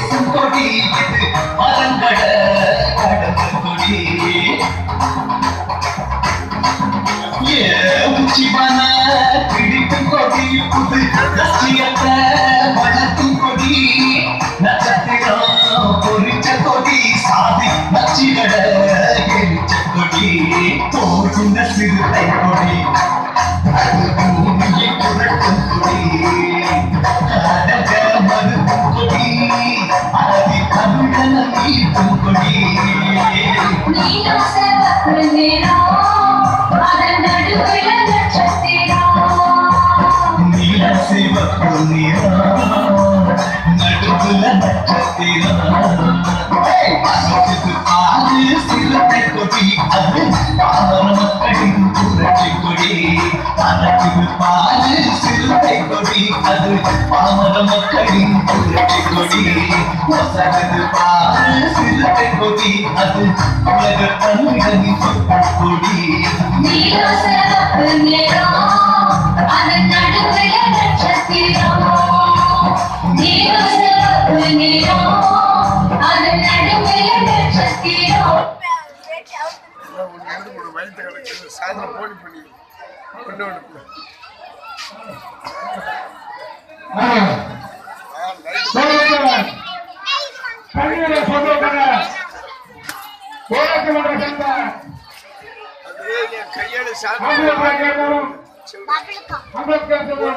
கொடி இது மரங்கள கடந்த கொடி. ஏ உச்சிமான பிடிக்கும் கொடி புது லட்சியத்தை வளர்க்கும் கொடி. நட்சத்திரம் பொறிச்ச கொடி சாதி நச்சிகட எரிச்ச கொடி. போகின்ற சிறுத்தை கொடி. அதுக்கு பாரு சிறுத்தை கொடி அது மக்களின் புரட்சி கொடி அதுக்கு பாரு சிறுத்தை கொடி அது பாமர மக்களின் புரட்சி கொடி ஒசகுது பாரு கொடி அது உலக தமிழனின் கொடி நிறம் அதன் நடுவில் நட்சத்திரம் நிறம் அதன் நடுவில் நட்சத்திரம் சாயந்தரம் போலி பண்ணி ஒன்று ஒன்று அது என் கையால சாப்பிட்டு அம்பேத்கர்